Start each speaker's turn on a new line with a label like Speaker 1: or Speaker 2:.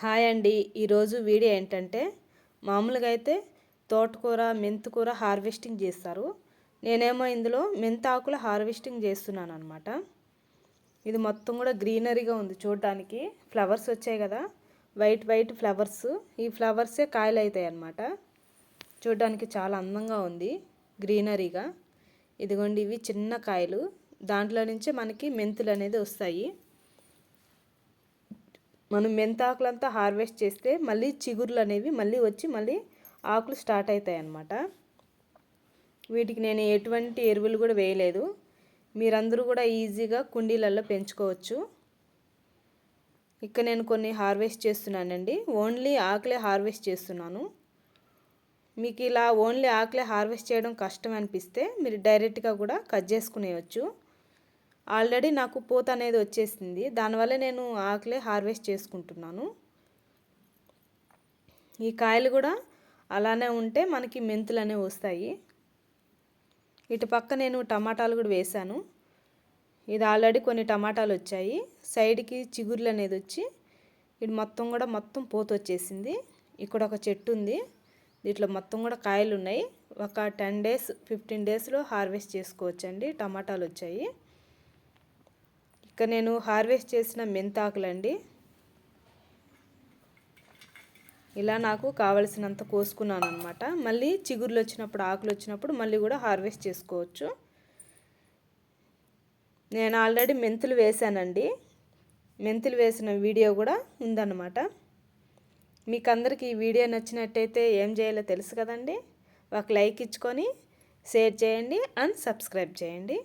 Speaker 1: Hi అండి. ఈరోజు video ఏంటంటే మామూలుగా అయితే తోటకూర మెంతికూర హార్వెస్టింగ్ చేస్తారు. నేనేమో ఇందులో మెంతాకుల హార్వెస్టింగ్ చేస్తున్నాను అనమాట ఇది మొత్తం కూడా గ్రీనరీగా ఉంది చూడడానికి. ఫ్లవర్స్ వచ్చాయి కదా వైట్ వైట్ ఫ్లవర్స్. ఈ ఫ్లవర్సే కాయలు అవుతాయి అన్నమాట చూడడానికి చాలా అందంగా ఉంది గ్రీనరీగా. ఇదిగోండి ఇవి చిన్న కాయలు. దాంట్లో నుంచే మనకి మెంతులు అనేది వస్తాయి. మనం మెంతాకులంతా హార్వెస్ట్ చేస్తే మళ్ళీ చిగుర్లు అనేవి మళ్ళీ వచ్చి మళ్ళీ ఆకులు స్టార్ట్ అవుతాయి అన్నమాట వీటికి నేను ఎటువంటి ఎరువులు కూడా వేయలేదు. మీరందరూ కూడా ఈజీగా కుండీలలో పెంచుకోవచ్చు. ఇక్కడ నేను కొన్ని హార్వెస్ట్ చేస్తున్నానండి. ఓన్లీ ఆకులే హార్వెస్ట్ చేస్తున్నాను. మీకు ఇలా ఓన్లీ ఆకులే హార్వెస్ట్ చేయడం కష్టం అనిపిస్తే మీరు డైరెక్ట్గా కూడా కట్ చేసుకునేవచ్చు ఆల్రెడీ నాకు పూత అనేది వచ్చేసింది. దానివల్ల నేను ఆకులే హార్వెస్ట్ చేసుకుంటున్నాను. ఈ కాయలు కూడా అలానే ఉంటే మనకి మెంతులు అనేవి వస్తాయి. ఇటు పక్క నేను టమాటాలు కూడా వేశాను. ఇది ఆల్రెడీ కొన్ని టమాటాలు వచ్చాయి. సైడ్కి చిగుర్లు అనేది వచ్చి ఇది మొత్తం కూడా మొత్తం పూత వచ్చేసింది. ఇక్కడ ఒక చెట్టు ఉంది. దీంట్లో మొత్తం కూడా కాయలు ఉన్నాయి. ఒక టెన్ డేస్ ఫిఫ్టీన్ డేస్లో హార్వెస్ట్ చేసుకోవచ్చండి. టమాటాలు వచ్చాయి. ఇక నేను హార్వెస్ట్ చేసిన మెంతాకులండి. ఇలా నాకు కావలసినంత కోసుకున్నాను అనమాట మళ్ళీ చిగుర్లు వచ్చినప్పుడు ఆకులు వచ్చినప్పుడు మళ్ళీ కూడా హార్వెస్ట్ చేసుకోవచ్చు. నేను ఆల్రెడీ మెంతులు వేసానండి మెంతులు వేసిన వీడియో కూడా ఉందన్నమాట. మీకు అందరికీ ఈ వీడియో నచ్చినట్టయితే ఏం చేయాలో తెలుసు కదండి. ఒక లైక్ ఇచ్చుకొని షేర్ చేయండి అండ్ సబ్స్క్రైబ్ చేయండి.